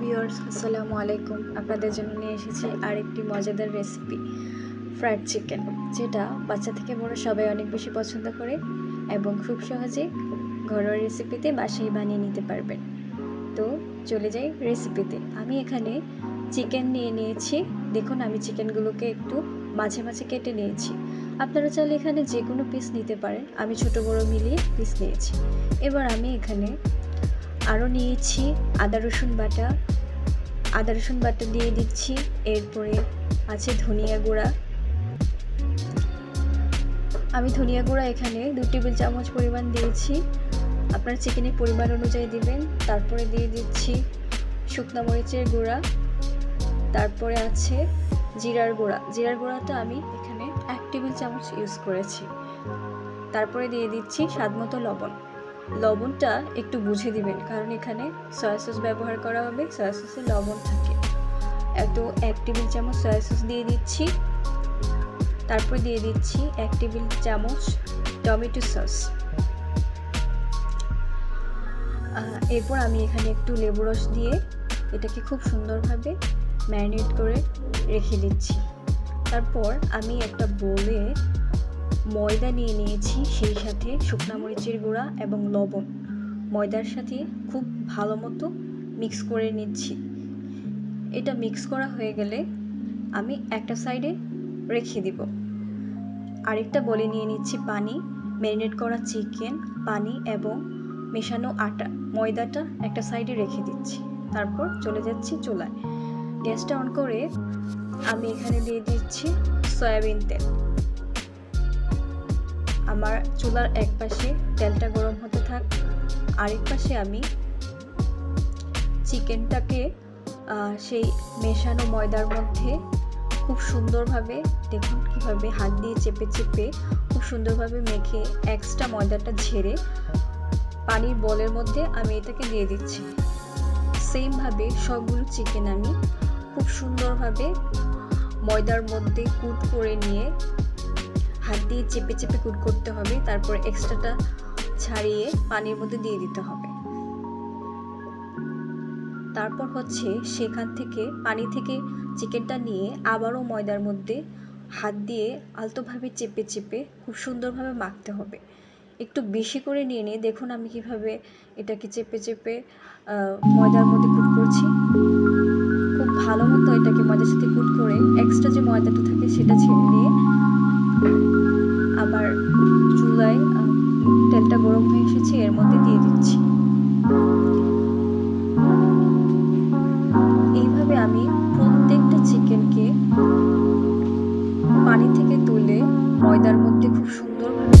Viewers, আসসালামু আলাইকুম। আপনাদের জন্য নিয়ে এসেছি আরেকটি মজাদার রেসিপি ফ্রাইড চিকেন যেটা বাচ্চা থেকে বড় সবাই অনেক বেশি পছন্দ করে এবং খুব সহজে ঘরোয়া রেসিপিতে বাসায় বানিয়ে নিতে পারবেন। তো চলে যাই রেসিপিতে আমি এখানে চিকেন নিয়ে নিয়েছি। দেখুন, আমি চিকেনগুলোকে একটু মাঝে মাঝে কেটে নিয়েছি। আপনারা চাইলে এখানে যে কোনো পিস নিতে পারেন। আমি ছোট বড় মিলিয়ে পিস নিয়েছি। এবার আমি এখানে আরও নিয়েছি। আদা, রসুন বাটা। আদা, রসুন বাটা দিয়ে দিচ্ছি। এরপরে আছে ধনিয়া গুঁড়া। আমি ধনিয়া গুঁড়া এখানে দু টেবিল চামচ পরিমাণ দিয়েছি। আপনার চিকেনের পরিমাণ অনুযায়ী দিবেন। তারপরে দিয়ে দিচ্ছি শুকনো মরিচের গুঁড়া। তারপরে আছে জিরার গুঁড়া। জিরার গুঁড়াটা আমি এখানে এক টেবিল চামচ ইউজ করেছি। তারপরে দিয়ে দিচ্ছি স্বাদ মতো লবণ। লবণটা একটু বুঝে দিবেন, কারণ এখানে সয়া সস ব্যবহার করা হবে সয়া সসে লবণ থাকে। এত এক টেবিল চামচ সয়া সস দিয়ে দিচ্ছি। তারপর দিয়ে দিচ্ছি এক টেবিল চামচ টমেটো সস। এরপর আমি এখানে একটু লেবু রস দিয়ে এটাকে খুব সুন্দরভাবে ম্যারিনেট করে রেখে দিচ্ছি। তারপর আমি একটা বোলে ময়দা নিয়ে নিয়েছি, সেই সাথে শুকনো মরিচের গুঁড়া এবং লবণ। ময়দার সাথে খুব ভালো মতো মিক্স করে নিচ্ছি। এটা মিক্স করা হয়ে গেলে আমি একটা সাইডে রেখে দিব। আরেকটা বলে নিয়ে নিচ্ছি পানি ম্যারিনেট করা চিকেন পানি এবং মেশানো আটা। ময়দাটা একটা সাইডে রেখে দিচ্ছি। তারপর চলে যাচ্ছি চুলায়। গ্যাসটা অন করে আমি এখানে দিয়ে দিচ্ছি সয়াবিন তেল। আমার চুলার এক পাশে তেলটা গরম হতে থাক। আরেক পাশে আমি চিকেনটাকে সেই মেশানো ময়দার মধ্যে খুব সুন্দরভাবে, দেখুন কীভাবে হাত দিয়ে চেপে চেপে খুব সুন্দরভাবে মেখে এক্সট্রা ময়দাটা ঝেড়ে পানির বলের মধ্যে আমি এটাকে দিয়ে দিচ্ছি। সেমভাবে সবগুলো চিকেন আমি খুব সুন্দরভাবে ময়দার মধ্যে কুট করে নিয়ে হাত দিয়ে চেপে চেপে কুট করতে হবে, তারপর এক্সট্রাটা ছাড়িয়ে পানির মধ্যে দিয়ে দিতে হবে। তারপর হচ্ছে সেখান থেকে, পানি থেকে চিকেনটা নিয়ে আবারও ময়দার মধ্যে হাত দিয়ে আলতোভাবে চেপে চেপে খুব সুন্দরভাবে মাখতে হবে। একটু বেশি করে নিয়ে নিয়ে দেখুন আমি কীভাবে এটাকে চেপে চেপে ময়দার মধ্যে কুট করছি। খুব ভালো মতো এটাকে ময়দার সাথে কুট করে এক্সট্রা যে ময়দাটা থাকে সেটা ছেড়ে দিয়ে আবার চুলায় তেলটা গরম হয়ে এসেছে, এর মধ্যে দিয়ে দিচ্ছি। এইভাবে আমি প্রত্যেকটা চিকেনকে পানি থেকে তুলে ময়দার মধ্যে খুব সুন্দরভাবে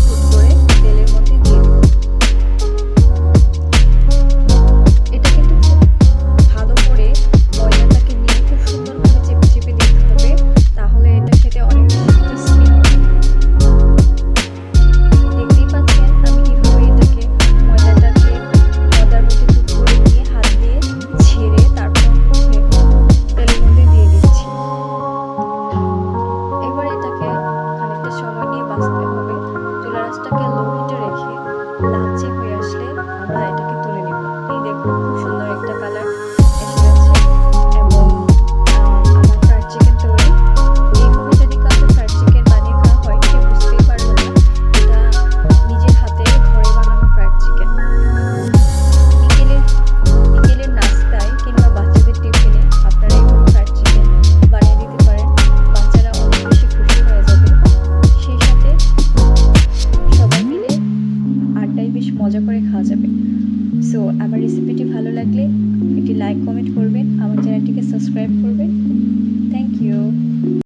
করে খাওয়া যাবে। সো আমার রেসিপিটি ভালো লাগলে, একটি লাইক কমেন্ট করবেন, আমার চ্যানেলটিকে সাবস্ক্রাইব করবেন। Thank you